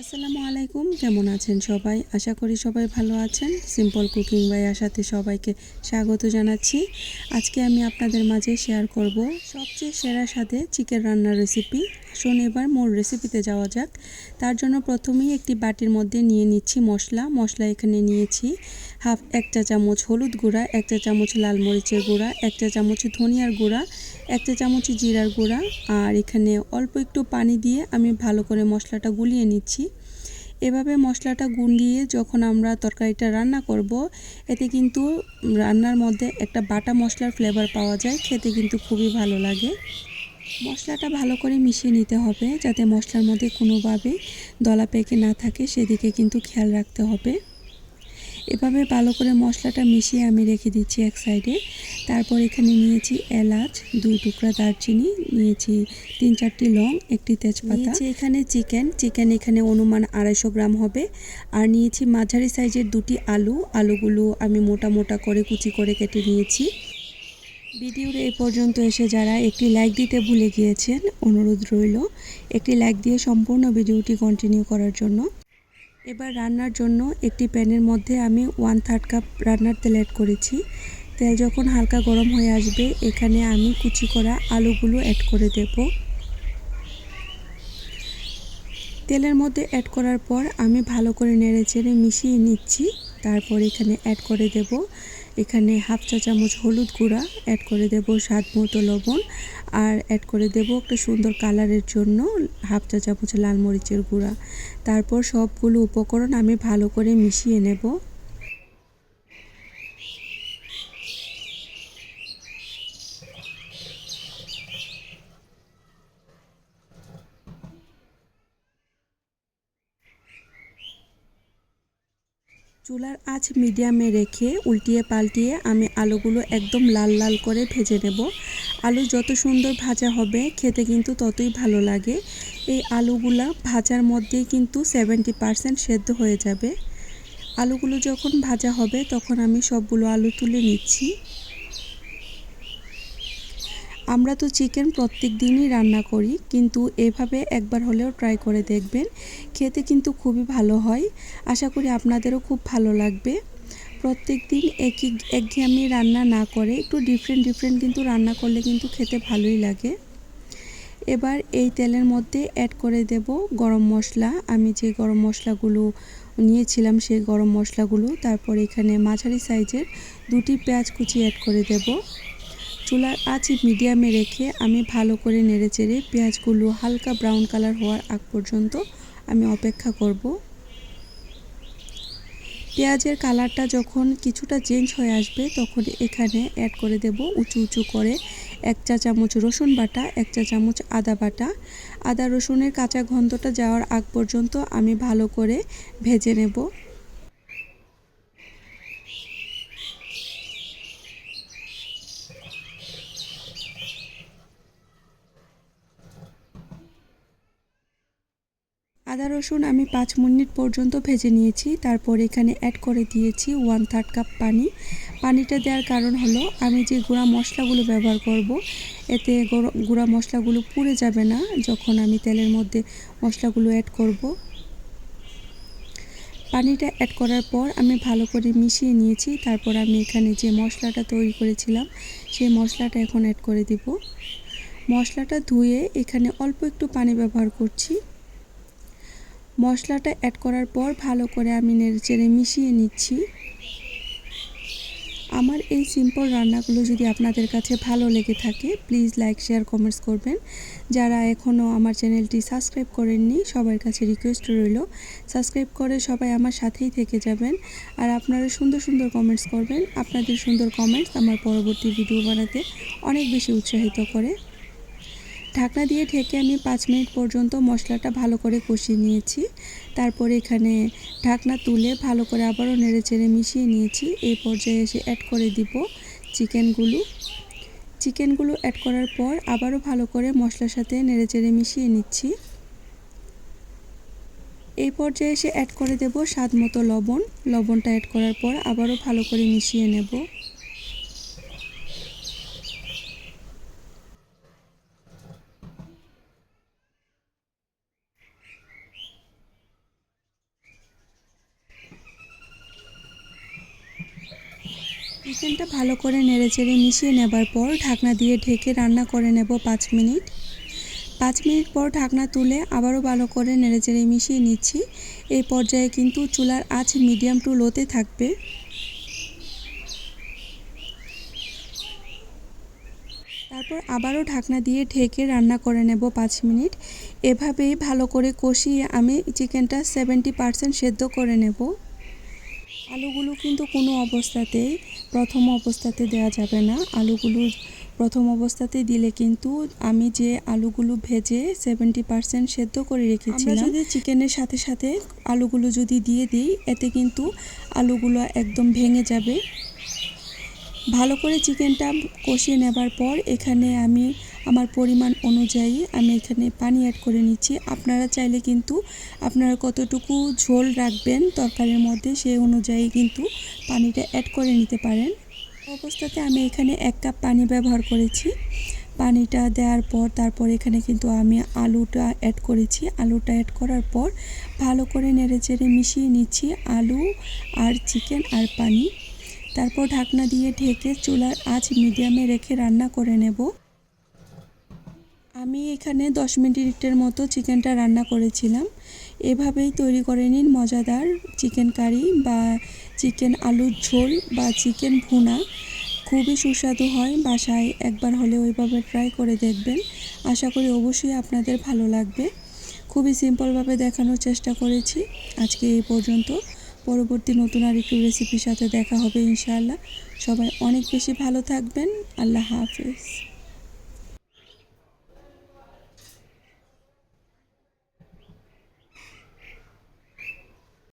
আসসালামু আলাইকুম, কেমন আছেন সবাই? আশা করি সবাই ভালো আছেন। সিম্পল কুকিং বাই আশাতে সবাইকে স্বাগত জানাচ্ছি। আজকে আমি আপনাদের মাঝে শেয়ার করব সবচেয়ে সেরা সাথে চিকেন রান্নার রেসিপি আসুন এবার মোর রেসিপিতে যাওয়া যাক। তার জন্য প্রথমেই একটি বাটির মধ্যে নিয়ে নিচ্ছি মশলা। মশলা এখানে নিয়েছি হাফ এক চা চামচ হলুদ গুঁড়া, এক চা চামচ লাল মরিচের গুঁড়া, এক চা চামচ ধনিয়ার গুঁড়া, এক চা চামচ জিরার গুঁড়া। আর এখানে অল্প একটু পানি দিয়ে আমি ভালো করে মশলাটা গুলিয়ে নিচ্ছি। এভাবে মশলাটা গুলিয়ে যখন আমরা তরকারিটা রান্না করব, এতে কিন্তু রান্নার মধ্যে একটা বাটা মশলার ফ্লেভার পাওয়া যায়, খেতে কিন্তু খুবই ভালো লাগে। মশলাটা ভালো করে মিশিয়ে নিতে হবে যাতে মশলার মধ্যে কোনোভাবে দলা পেকে না থাকে, সেদিকে কিন্তু খেয়াল রাখতে হবে। এভাবে ভালো করে মশলাটা মিশিয়ে আমি রেখে দিচ্ছি এক সাইডে। তারপর এখানে নিয়েছি এলাচ, দুই টুকরা দারচিনি, নিয়েছি তিন চারটি লং, একটি তেজপাতা। এখানে চিকেন চিকেন এখানে অনুমান আড়াইশো গ্রাম হবে। আর নিয়েছি মাঝারি সাইজের দুটি আলু, আলুগুলো আমি মোটা মোটা করে কুচি করে কেটে নিয়েছি। ভিডিওর এই পর্যন্ত এসে যারা একটি লাইক দিতে ভুলে গিয়েছেন, অনুরোধ রইল, একটি লাইক দিয়ে সম্পূর্ণ ভিডিওটি কন্টিনিউ করার জন্য। এবার রান্নার জন্য একটি প্যানের মধ্যে আমি ওয়ান থার্ড কাপ রান্নার তেল অ্যাড করেছি। তেল যখন হালকা গরম হয়ে আসবে, এখানে আমি কুচি করা আলুগুলো অ্যাড করে দেব। তেলের মধ্যে অ্যাড করার পর আমি ভালো করে নেড়ে চেড়ে মিশিয়ে নিচ্ছি। তারপর এখানে অ্যাড করে দেব। এখানে হাফ চা চামচ হলুদ গুঁড়া অ্যাড করে দেব, স্বাদ মতো লবণ। আর অ্যাড করে দেব একটা সুন্দর কালারের জন্য হাফ চা চামচ লাল মরিচের গুঁড়া। তারপর সবগুলো উপকরণ আমি ভালো করে মিশিয়ে নেব। চুলার আঁচ মিডিয়ামে রেখে উল্টিয়ে পাল্টিয়ে আমি আলুগুলো একদম লাল লাল করে ভেজে নেব। আলু যত সুন্দর ভাজা হবে, খেতে কিন্তু ততই ভালো লাগে। এই আলুগুলো ভাজার মধ্যেই কিন্তু সেভেন্টি পারসেন্ট সেদ্ধ হয়ে যাবে। আলুগুলো যখন ভাজা হবে, তখন আমি সবগুলো আলু তুলে নিচ্ছি। আমরা তো চিকেন প্রত্যেক দিনই রান্না করি, কিন্তু এভাবে একবার হলেও ট্রাই করে দেখবেন। খেতে কিন্তু খুবই ভালো হয়। আশা করি আপনাদেরও খুব ভালো লাগবে। প্রত্যেক দিন একই, একঘেয়েমি রান্না না করে, একটু ডিফারেন্ট ডিফারেন্ট কিন্তু রান্না করলে কিন্তু খেতে ভালোই লাগে। এবার এই তেলের মধ্যে অ্যাড করে দেব গরম মশলা। আমি যে গরম মশলাগুলো নিয়েছিলাম, সেই গরম মশলাগুলো, তারপর এখানে মাঝারি সাইজের দুটি পেঁয়াজ কুচি অ্যাড করে দেব। চুলার আঁচ মিডিয়ামে রেখে আমি ভালো করে নেড়ে চেড়ে পেঁয়াজগুলো হালকা ব্রাউন কালার হওয়ার আগ পর্যন্ত আমি অপেক্ষা করব। পেঁয়াজের কালারটা যখন কিছুটা চেঞ্জ হয়ে আসবে, তখন এখানে অ্যাড করে দেব উঁচু উঁচু করে এক চা চামচ রসুন বাটা, এক চা চামচ আদা বাটা। আদা রসুনের কাঁচা গন্ধটা যাওয়ার আগ পর্যন্ত আমি ভালো করে ভেজে নেব। আদা, রসুন আমি পাঁচ মিনিট পর্যন্ত ভেজে নিয়েছি। তারপর এখানে অ্যাড করে দিয়েছি ওয়ান থার্ড কাপ পানি। পানিটা দেওয়ার কারণ হলো, আমি যে গুঁড়া মশলাগুলো ব্যবহার করব, এতে গুঁড়া মশলাগুলো পুড়ে যাবে না যখন আমি তেলের মধ্যে মশলাগুলো অ্যাড করব। পানিটা অ্যাড করার পর আমি ভালো করে মিশিয়ে নিয়েছি। তারপর আমি এখানে যে মশলাটা তৈরি করেছিলাম, সেই মশলাটা এখন অ্যাড করে দিব। মশলাটা ধুয়ে এখানে অল্প একটু পানি ব্যবহার করছি। মশলাটা অ্যাড করার পর ভালো করে আমি নেড়েচেড়ে মিশিয়ে নিচ্ছি। আমার এই সিম্পল রান্নাগুলো যদি আপনাদের কাছে ভালো লেগে থাকে প্লিজ লাইক শেয়ার কমেন্টস করবেন। যারা এখনও আমার চ্যানেলটি সাবস্ক্রাইব করেননি, সবার কাছে রিকোয়েস্ট রইল সাবস্ক্রাইব করে সবাই আমার সাথেই থেকে যাবেন। আর আপনারা সুন্দর সুন্দর কমেন্টস করবেন। আপনাদের সুন্দর কমেন্টস আমার পরবর্তী ভিডিও বানাতে অনেক বেশি উৎসাহিত করে। ঢাকনা দিয়ে ঢেকে আমি পাঁচ মিনিট পর্যন্ত মশলাটা ভালো করে কষিয়ে নিয়েছি। তারপরে এখানে ঢাকনা তুলে ভালো করে আবারও নেড়ে চেড়ে মিশিয়ে নিয়েছি। এই পর্যায়ে এসে অ্যাড করে দিব চিকেনগুলো। চিকেনগুলো অ্যাড করার পর আবারও ভালো করে মশলার সাথে নেড়ে চেড়ে মিশিয়ে নিচ্ছি। এই পর্যায়ে এসে অ্যাড করে দেব স্বাদ মতো লবণ। লবণটা অ্যাড করার পর আবারও ভালো করে মিশিয়ে নেব। চিকেনটা ভালো করে নেড়েচেড়ে মিশিয়ে নেবার পর ঢাকনা দিয়ে ঢেকে রান্না করে নেব পাঁচ মিনিট। পাঁচ মিনিট পর ঢাকনা তুলে আবারও ভালো করে নেড়েচেড়ে মিশিয়ে নিচ্ছি। এই পর্যায়ে কিন্তু চুলার আঁচ মিডিয়াম টু লোতে থাকবে। তারপর আবারও ঢাকনা দিয়ে ঢেকে রান্না করে নেব পাঁচ মিনিট। এভাবেই ভালো করে কষিয়ে আমি চিকেনটা সেভেন্টি পারসেন্ট সেদ্ধ করে নেব। আলুগুলো কিন্তু কোনো অবস্থাতেই প্রথম অবস্থাতে দেওয়া যাবে না। আলুগুলো প্রথম অবস্থাতে দিলে কিন্তু আমি যে আলুগুলো ভেজে সেভেন্টি পারসেন্ট সেদ্ধ করে রেখেছিলাম যদি চিকেনের সাথে সাথে আলুগুলো যদি দিয়ে দিই, এতে কিন্তু আলুগুলো একদম ভেঙে যাবে। ভালো করে চিকেনটা কষিয়ে নেবার পর এখানে আমি আমার পরিমাণ অনুযায়ী আমি এখানে পানি অ্যাড করে নিচ্ছি। আপনারা চাইলে কিন্তু আপনারা কতটুকু ঝোল রাখবেন তরকারির মধ্যে সেই অনুযায়ী কিন্তু পানিটা অ্যাড করে নিতে পারেন। অবস্থাতে আমি এখানে এক কাপ পানি ব্যবহার করেছি। পানিটা দেওয়ার পর তারপর এখানে কিন্তু আমি আলুটা অ্যাড করেছি। আলুটা অ্যাড করার পর ভালো করে নেড়ে চেড়ে মিশিয়ে নিচ্ছি আলু আর চিকেন আর পানি। তারপর ঢাকনা দিয়ে ঢেকে চুলার আঁচ মিডিয়ামে রেখে রান্না করে নেব। আমি এখানে দশ মিনিটের মতো চিকেনটা রান্না করেছিলাম। এভাবেই তৈরি করে নিন মজাদার চিকেন কারি বা চিকেন আলুর ঝোল বা চিকেন ভুনা। খুবই সুস্বাদু হয়, বাসায় একবার হলে ওইভাবে ট্রাই করে দেখবেন। আশা করি অবশ্যই আপনাদের ভালো লাগবে। খুবই সিম্পলভাবে দেখানোর চেষ্টা করেছি। আজকে এই পর্যন্ত। পরবর্তী নতুন আর একটু রেসিপির সাথে দেখা হবে ইনশাআল্লাহ। সবাই অনেক বেশি ভালো থাকবেন। আল্লাহ হাফেজ।